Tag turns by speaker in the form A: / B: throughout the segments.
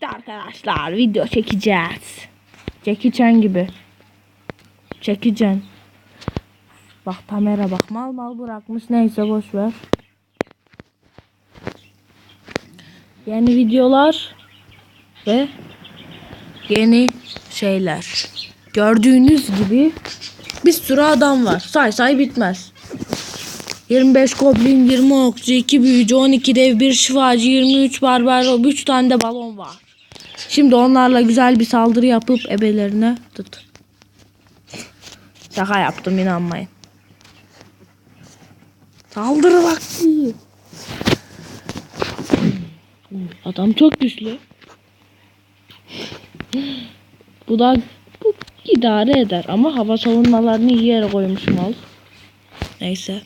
A: İşte arkadaşlar video çekeceğiz. Chan gibi. Çekeceksin. Bak kamera bak mal mal bırakmış neyse boş ver. Yeni videolar ve yeni şeyler. Gördüğünüz gibi bir sürü adam var. Say say bitmez. 25 goblin, 20 okçu, 2 büyücü, 12 dev, 1 şifacı, 23 barbar, 3 tane de balon var. Şimdi onlarla güzel bir saldırı yapıp ebelerine tut. Şaka yaptım inanmayın. Saldırı vakti. Adam çok güçlü. Bu da bu idare eder ama hava savunmalarını iyi yere koymuş mal. Neyse.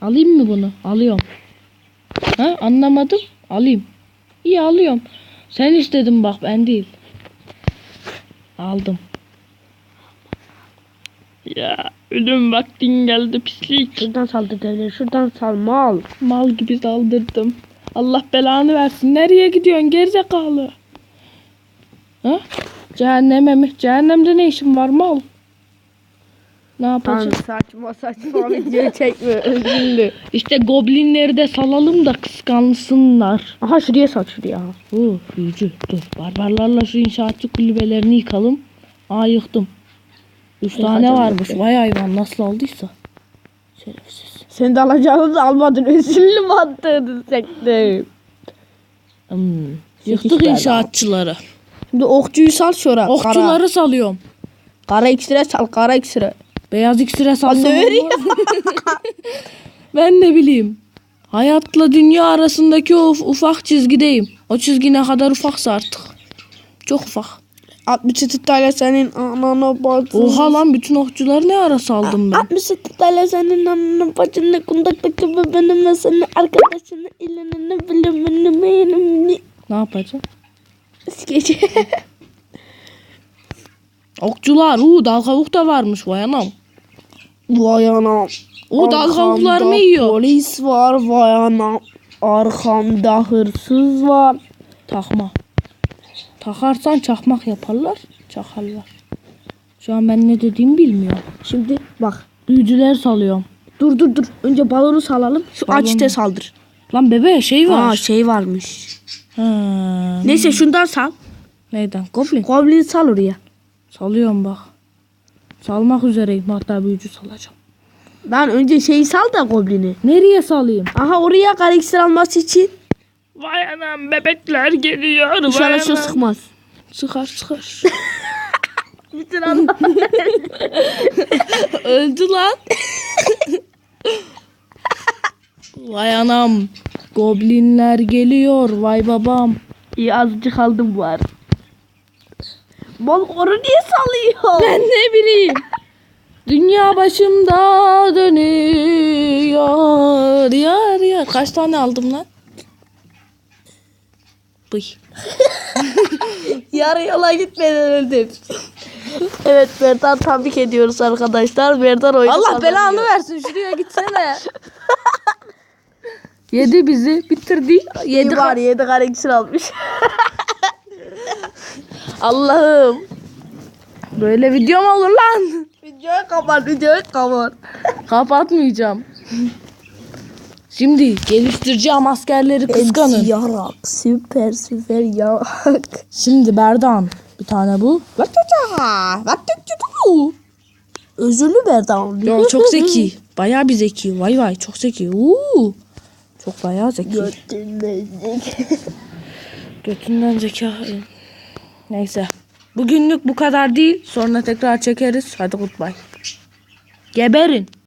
A: Alayım mı bunu? Alıyorum. Ha anlamadım. Alayım. İyi alıyorum. Sen istedin bak ben değil. Aldım. Ya ölüm vaktin geldi pislik.
B: Şuradan saldır devleri. Şuradan sal mal.
A: Mal gibi saldırdım. Allah belanı versin. Nereye gidiyorsun gerizekalı? Ha? Cehenneme mi? Cehennemde ne işin var mal? Ne yapacağız?
B: saçma saçma video çekme. Üzüldü.
A: İşte goblinleri de salalım da kıskansınlar.
B: Aha şuraya sal şuraya.
A: Oo, büyücü dur. Barbarlarla şu inşaatçı kulübelerini yıkalım. Aa yıktım. Üç tane
B: Yıkacağım,
A: varmış. Vay hayvan nasıl aldıysa. Şerefsiz.
B: Sen de alacağını da almadın. Üzüldü mü attığını sektim.
A: Hmm. Yıktık
B: tane
A: inşaatçıları.
B: Şimdi okçuyu sal şura. Kara.
A: Okçuları salıyorum.
B: Kara iksire sal. Kara iksire.
A: Beyaz iksire mu? ben ne bileyim. Hayatla dünya arasındaki o uf- ufak çizgideyim. O çizgi ne kadar ufaksa artık. Çok ufak.
B: 60 tane senin anana bacın.
A: Oha lan bütün okçuları ne ara saldım ben.
B: 60 tane senin anana bacını kundaktaki bebeğini ve senin arkadaşını ilanını bilimini beğenimini.
A: Ne yapacağım?
B: Gece.
A: Okçular. Uuu dal kavuk da varmış vay anam.
B: Vay anam.
A: O dal
B: Arkamda
A: kavuklarımı yiyor.
B: Polis var vay anam. Arkamda hırsız var.
A: Takma. Takarsan çakmak yaparlar. Çakarlar. Şu an ben ne dediğimi bilmiyorum.
B: Şimdi bak.
A: Büyücüler salıyorum.
B: Dur dur dur. Önce balonu salalım. Şu
A: Balonu.
B: açte saldır.
A: Lan bebe şey var.
B: Aa şey varmış.
A: Ha.
B: Neyse şundan sal.
A: Neyden? Goblin.
B: Goblin sal oraya.
A: Salıyorum bak. Salmak üzereyim. Hatta büyücü salacağım.
B: Ben önce şeyi sal da goblini.
A: Nereye salayım?
B: Aha oraya kara iksir alması için.
A: Vay anam bebekler geliyor.
B: İnşallah şu sıkmaz.
A: Sıkar sıkar.
B: Bütün adam.
A: Öldü lan. Vay anam. Goblinler geliyor. Vay babam.
B: İyi azıcık aldım bu arada. Bal onu niye salıyor?
A: Ben ne bileyim. Dünya başımda dönüyor. Yar yar. Kaç tane aldım lan? Bıy.
B: Yarı yola gitmeden öldüm. evet Berdan tebrik ediyoruz arkadaşlar. Berdan oyunu
A: Allah belanı versin. Şuraya gitsene. Yedi bizi. Bitirdi.
B: Yedi
A: Yedi
B: var yedi iksir almış.
A: Allah'ım. Böyle video mu olur lan?
B: videoyu kapat videoyu kapat.
A: Kapatmayacağım. Şimdi geliştireceğim askerleri kıskanın.
B: Yarak süper süper yarak.
A: Şimdi Berdan. Bir tane bu.
B: Özürlü Berdan.
A: Yo, çok zeki. Bayağı bir zeki. Vay vay çok zeki. Uuu. Çok bayağı zeki.
B: Götürmezdik.
A: Götünden zeka. Neyse. Bugünlük bu kadar değil. Sonra tekrar çekeriz. Hadi goodbye. Geberin.